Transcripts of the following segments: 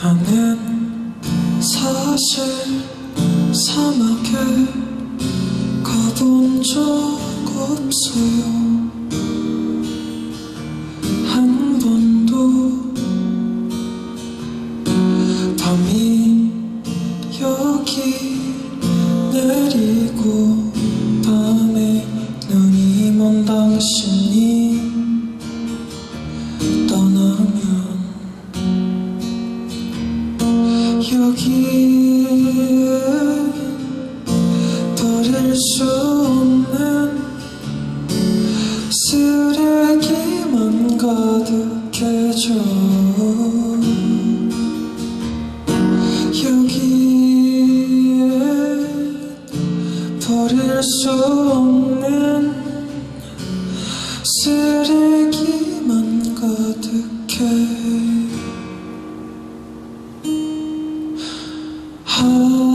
나는 사실 사막에 가본 적 없어요. 여기에 버릴 수 없는 쓰레기만 가득해져. 여기에 버릴 수 없는 Oh.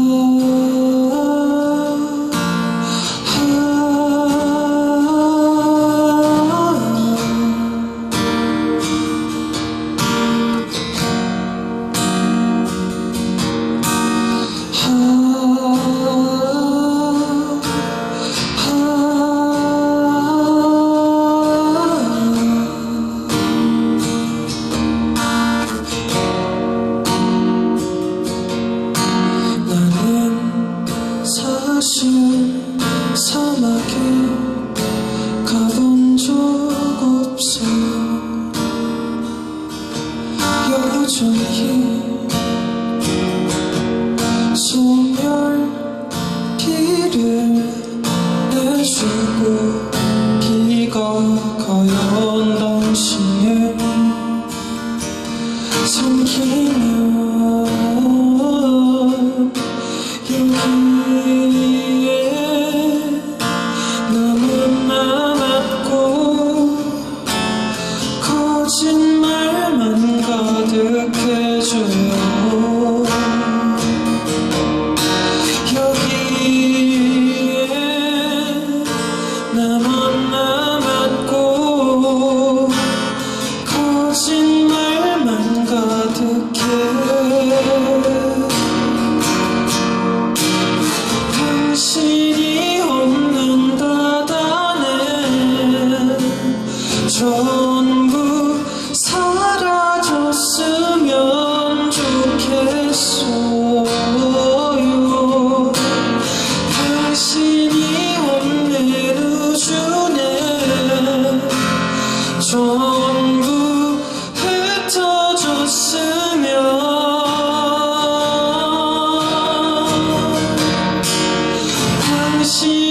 sim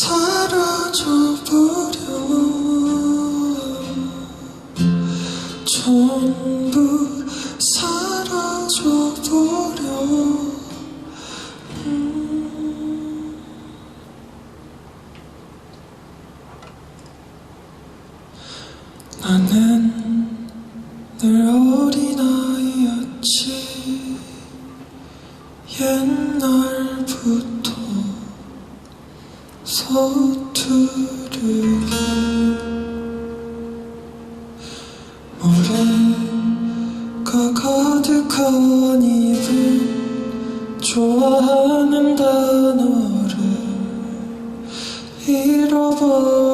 사라져버려. 전부 사라져버려. 음. 나는 모래가 가득한 이분 좋아하는 단어를 잃어버려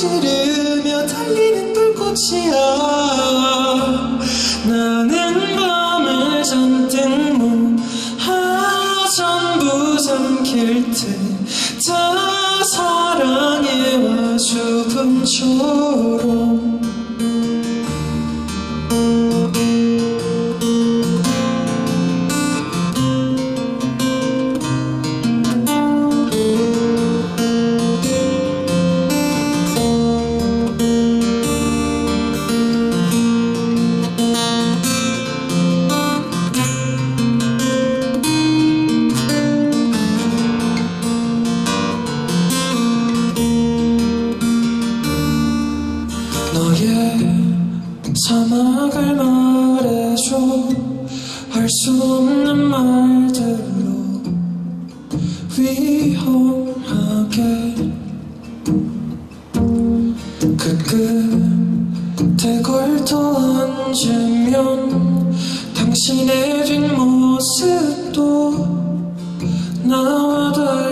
지르며 달리는 불꽃이야 나는 밤을 잔뜩 모아 전부 잠길 듯다 사랑해와 주분처럼 너의 사막을 말해줘. 할 수 없는 말들로 위험하게. 그 끝에 걸터 앉으면 당신의 뒷모습도 나와 닮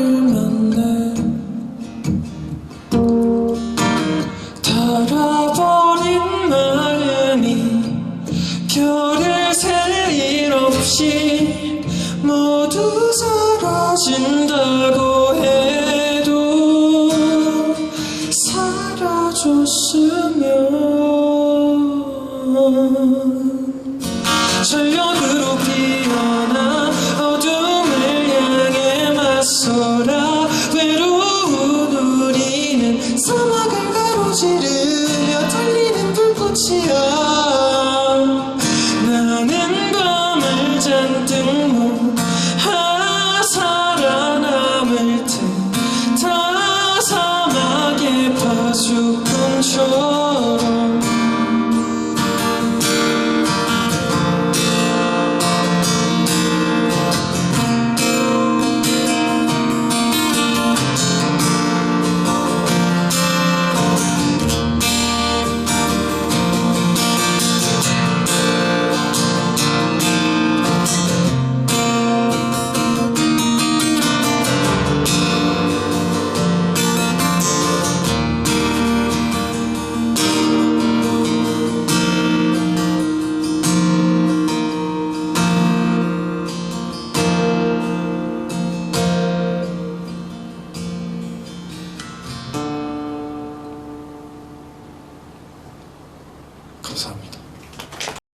달리